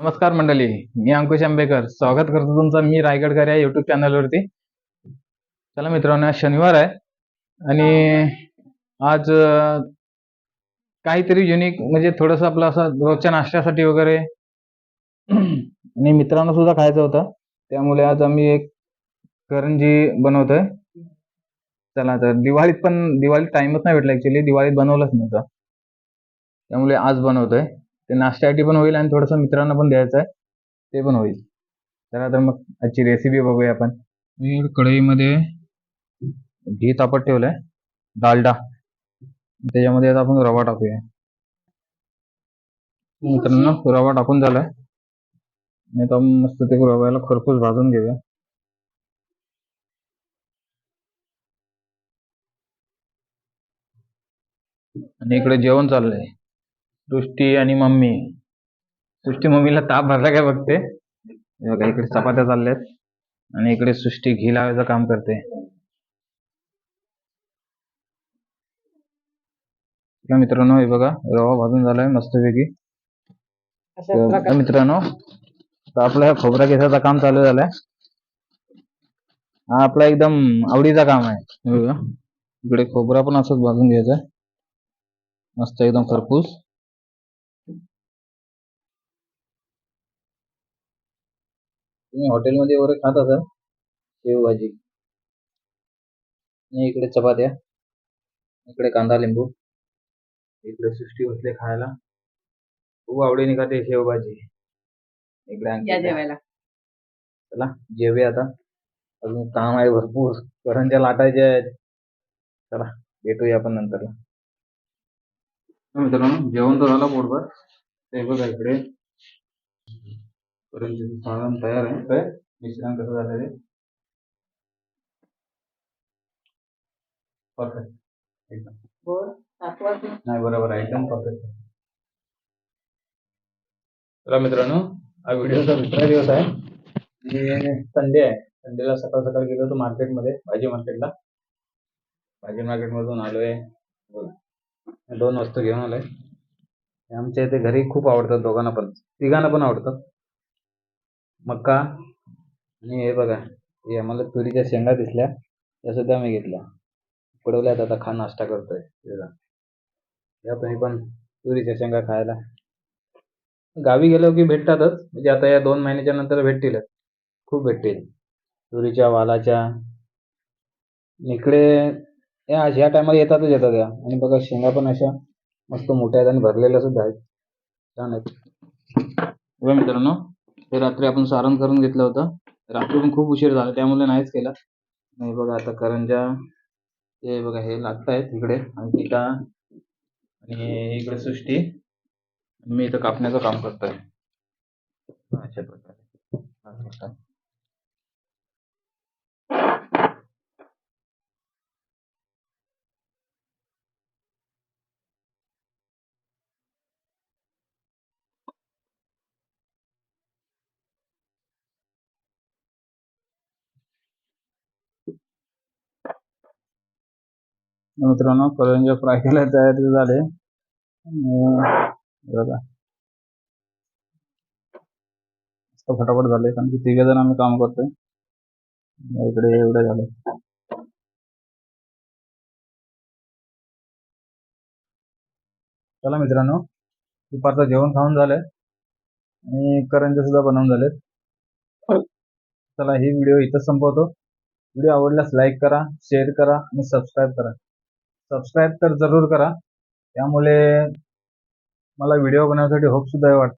नमस्कार मंडळी मी अंकुश आंबेकर. स्वागत करतो तुमचं मी रायगडकर या युट्यूब चॅनलवरती चला मित्रांनो आज शनिवार आहे आणि आज काहीतरी युनिक म्हणजे थोडंसं आपलं असं रोजच्या नाश्त्यासाठी वगैरे. आणि मित्रांनो सुद्धा खायचं होतं. त्यामुळे आज आम्ही एक करंजी बनवतोय. चला तर दिवाळीत पण दिवाळीत टाइमच नाही भेटला ऍक्च्युली दिवाळीत बनवलंच नव्हतं. त्यामुळे आज बनवतोय. ते नाश्त्यासाठी पण होईल आणि थोडंसं मित्रांना पण द्यायचं आहे. ते पण होईल. चला तर मग आजची रेसिपी बघूया आपण. मी कढईमध्ये घी तापत ठेवलंय. डालडा. त्याच्यामध्ये आता आपण रवा टाकूया. मित्रांनो रवा टाकून झालाय. आणि आता मस्त ते रव्याला खरपूस भाजून घेऊया. आणि इकडे जेवण चाललंय. सृष्टी आणि मम्मी. सृष्टी मम्मीला ताप भरला काय बघते? बघा इकडे चपात्या चालल्यात आणि इकडे सृष्टी घी लावायचं काम करते. तर मित्रांनो हे बघा रवा भाजून झालाय मस्तपैकी. तर मित्रांनो तर आपलं ह्या खोबरा केसाचं काम चालू झालंय. हा आपला एकदम आवडीचा काम आहे. बघा इकडे खोबरा पण असंच भाजून घ्यायचा. मस्त एकदम खरपूस. तुम्ही हॉटेलमध्ये वगैरे खात असाल शेवभाजी. आणि इकडे चपात्या इकडे कांदा लिंबू. इकडे सृष्टी बसले खायला. खूप आवडीने खाते शेवभाजी. इकडे आणखी जेवायला. चला जेवूया आता. अजून काम आहे भरपूर. करंज्या लाटायच्या आहेत चला भेटूया आपण नंतर मित्रांनो जेवण तर झालं पोटभर ते बघा इकडे. करंजीचं सारण तयार आहे. काय मिश्रण कसं झालं ते? परफेक्ट एकदम. नाही बरोबर आहे. एकदम परफेक्ट चला मित्रांनो हा व्हिडिओचा दुसरा दिवस आहे. संडे आहे. संडेला सकाळ सकाळ गेलो होतो मार्केटमध्ये भाजी मार्केटला. भाजी मार्केटमधून आलोय. बघा. दोन वस्तू घेऊन आलोय. हे आमच्या इथे घरी खूप आवडतात दोघांना पण. तिघांना पण आवडतात मका आणि हे बघा हे आम्हाला तुरीच्या शेंगा दिसल्या या सुद्धा मी घेतल्या. पडवल्यात आता खा नाश्ता करतोय. या तुम्ही पण तुरीच्या शेंगा खायला. गावी गेलो की भेटतातच. म्हणजे आता या दोन महिन्याच्या नंतर भेटतीलच खूप भेटतील. तुरीच्या वालाच्या. इकडे या ह्या टायमाला येतातच येतात या. आणि बघा शेंगा पण अशा मस्त मोठ्या आहेत आणि भरलेल्या सुद्धा आहेत. छान आहेत. मित्रांनो. हे रात्री आपण सारण करून घेतलं होतं. रात्री पण खूप उशीर झाला त्यामुळे नाहीच केला. नाही बघा आता करंजा हे बघा हे लागतायत इकडे. अंकिता आणि इकडे सृष्टी. मी इथं कापण्याचं काम करतोय अशा प्रकारे हा प्रकार. मित्रांनो करंजा फ्राय केला तयार झाले बघा. फटाफट झाले कारण की तिघे जण आम्ही काम करतोय. इकडे एवढे झाले चला मित्रांनो दुपारचं जेवण खाऊन झालंय. आणि करंजे सुद्धा बनवून झालेत. चला ही व्हिडिओ इथं संपवतो. व्हिडिओ आवडल्यास लाईक करा शेअर करा आणि सबस्क्राईब करा. सबस्क्राईब तर जरूर करा. त्यामुळे मला व्हिडिओ बनवण्यासाठी होप सुद्धा वाटतं.